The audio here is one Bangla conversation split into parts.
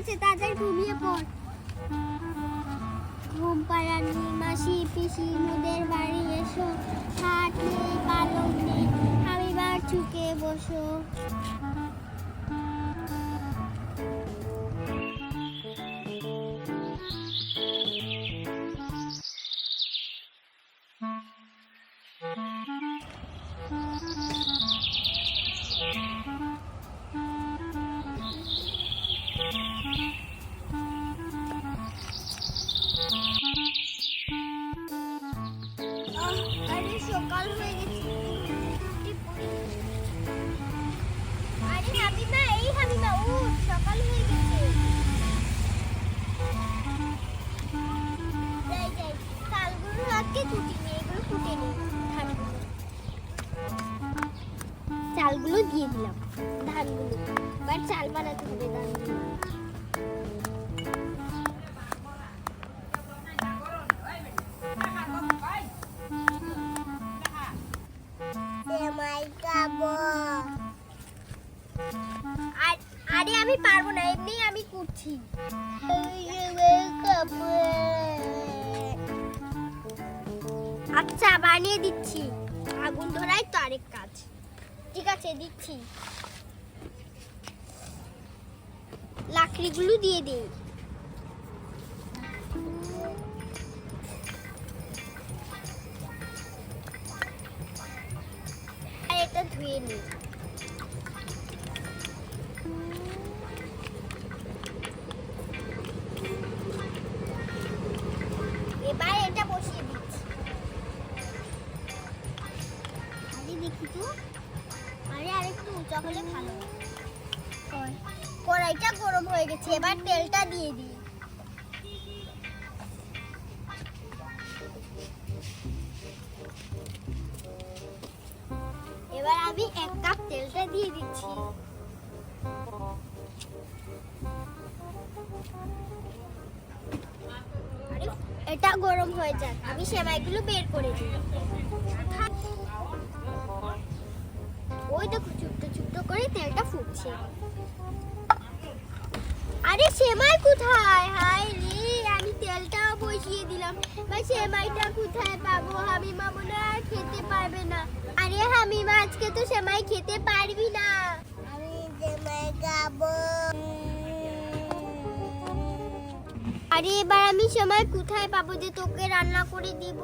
গেছে তাদের ঘুমিয়ে পড়। ঘুম পাড়ানি মাসি, পিসি, মুদের বাড়ি এসো। হাট নেই, পালক নেই আমি বার চুকে বসো। চালগুলো দিয়ে দিলাম, ধানগুলো। এবার চাল বানাতে হবে ধানগুলো। আরে আমি পারব না, এমনি আমি করছি। আচ্ছা বানিয়ে দিচ্ছি। আগুন ধরাই তো আরেক কাজ। ঠিক আছে দিচ্ছি। লাকড়িগুলো দিয়ে দিই। আর এটা ধুয়ে নিই। কড়াইটা গরম হয়ে গেছে, এবার তেলটা দিয়ে দিই। এবার আমি এক কাপ তেলটা দিয়ে দিচ্ছি। এটা গরম হয়ে যাক, আমি সেমাইগুলো বের করে দিই। ওই দেখো, চুপটো চুপটো করে তেলটা ফুটছে। আরে সেমাই কোথায়? হাই রে আমি তেলটাও বসিয়ে দিলাম। ভাই সেমাইটা কোথায় পাবো? হামিমা মনে হয় খেতে পারবে না। আরে হামিমা আজকে তো সেমাই খেতে পারবি না। আমি সেমাই খাব। আরে এবার আমি সময় কোথায় পাবো যে তোকে রান্না করে দিব?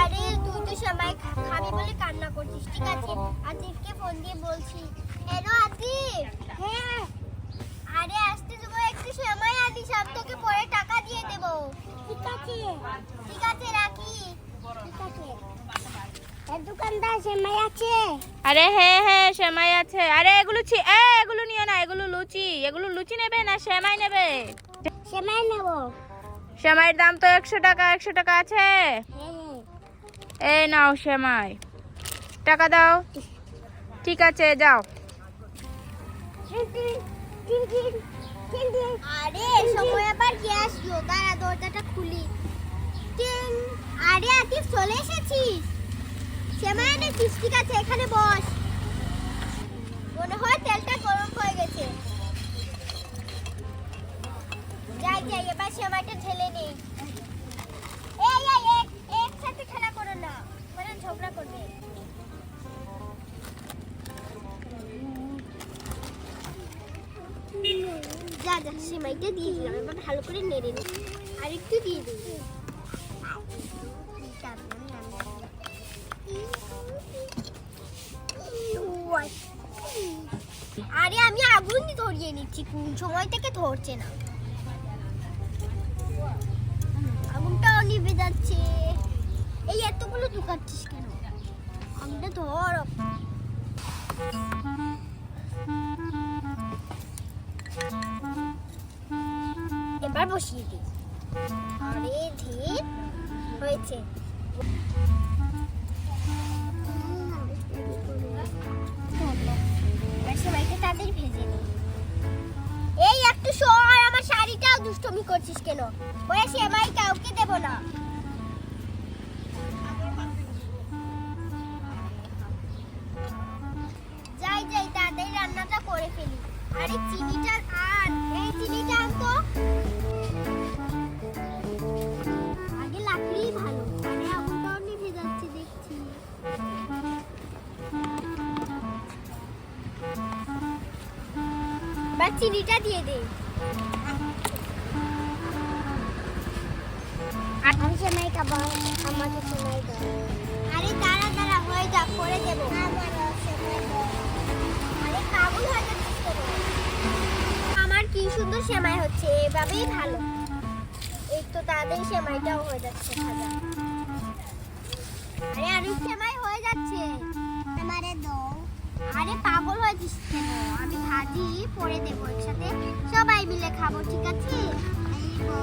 আরে তুই তো সময় খাবি বলে কান্না করছিস ঠিক আছে? আতিফকে ফোন দিয়ে বলছি। হ্যালো আতিফ। হ্যাঁ। আরে আসতে দেবো একটু সময় আদি সব তোকে পরে টাকা দিয়ে দেব। ঠিক আছে। ঠিক আছে রাখি। ঠিক আছে। দোকানদার সেমাই আছে? আরে হ্যাঁ হ্যাঁ সেমাই আছে। আরে এগুলো ছি এ এগুলো নিও না এগুলো লুচি। এগুলো লুচি নেবে না সেমাই নেবে? সেমাই নেব। সেমাইয়ের দাম তো একশো টাকা একশো টাকা আছে। হ্যাঁ হ্যাঁ। এই নাও সেমাই। টাকা দাও। ঠিক আছে যাও। আরে, সময় আবার কে আসলো। দাঁড়া, দরজাটা খুলি। আরে, আতিফ, চলে এসেছিস? সেমায় এনেছিস ঠিক আছে এখানে বস। যা সেমাইটা দিয়ে দিলাম। এবার ভালো করে নেড়ে নিই আর একটু দিয়ে দিই। আরে, আমি আগুন ধরিয়ে নিচ্ছি, কোন সময় থেকে ধরছে না। আগুনটাও নিভে যাচ্ছে। এই এতগুলো ঢুকাচ্ছিস কেন? আগুনটা ধর। এবার বসিয়ে দিই। আরে ধীর হয়েছে। এবার তাদের ভেজে নিই। এই একটু সর আমার শাড়িটাও দুষ্টমি করছিস কেন? ওই আমায় কাউকে এবার চিনিটা দিয়ে দে। আমি সেমাই খাব, আমাকে সেমাই দাও আরে দাঁড়া দাঁড়া, হয়ে যা করে দেবো। হয়ে আমার কি সুন্দর সেমাই হচ্ছে, এভাবেই ভালো। এই তো তাড়াতাড়ি সেমাইটাও হয়ে যাচ্ছে আরে আরে সেমাই হয়ে যাচ্ছে। আমারে দাও আরে পাগল হয়েছিস কেন আমি ভাজি পরে দেবো একসাথে সবাই মিলে খাব ঠিক আছে খাইবো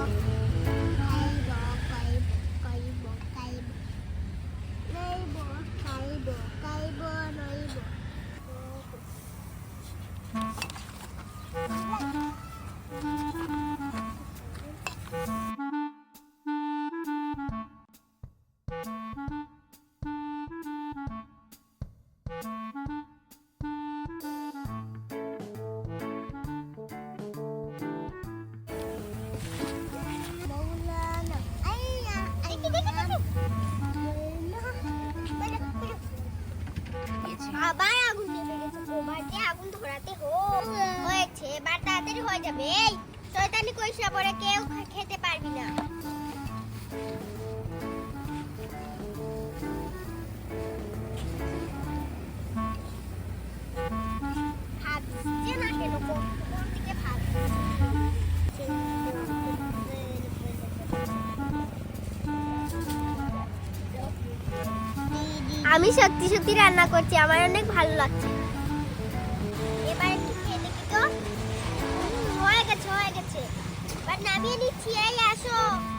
শয়তানি কইসা পরে কেউ খেতে পারবি না। না আমি সত্যি সত্যি রান্না করছি, আমার অনেক ভালো লাগছে। এবার নামিয়ে নিচ্ছি এই আসো এই,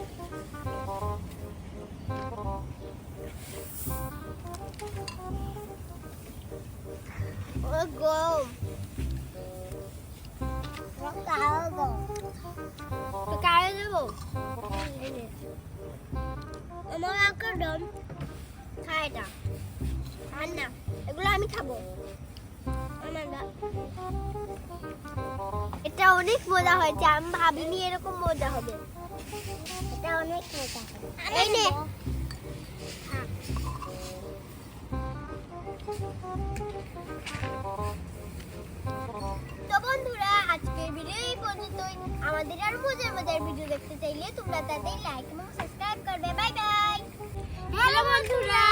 তো কারে দেবো আমার আঁকার ডম খা এটা আর এগুলো আমি খাব আমার এটা অনেক মজা হয়েছে, আমি ভাবিনি এরকম মজা হবে। এটা অনেক মজা এই তো বন্ধুরা আজকের ভিডিও এই পর্যন্তই। আমাদের আর মজার মজার ভিডিও দেখতে চাইলে তোমরা তাদের লাইক এবং সাবস্ক্রাইব করবে। বাই বাই হ্যালো বন্ধুরা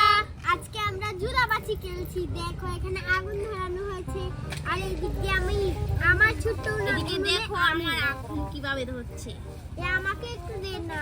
আজকে আমরা জুরাবাচি খেলছি। দেখো এখানে আগুন ধরানো হয়েছে। আর এদিকে আমি আমার ছোট্ট এদিকে দেখো আমি। আমার আগুন কীভাবে ধরছে। আমাকে একটু দে না।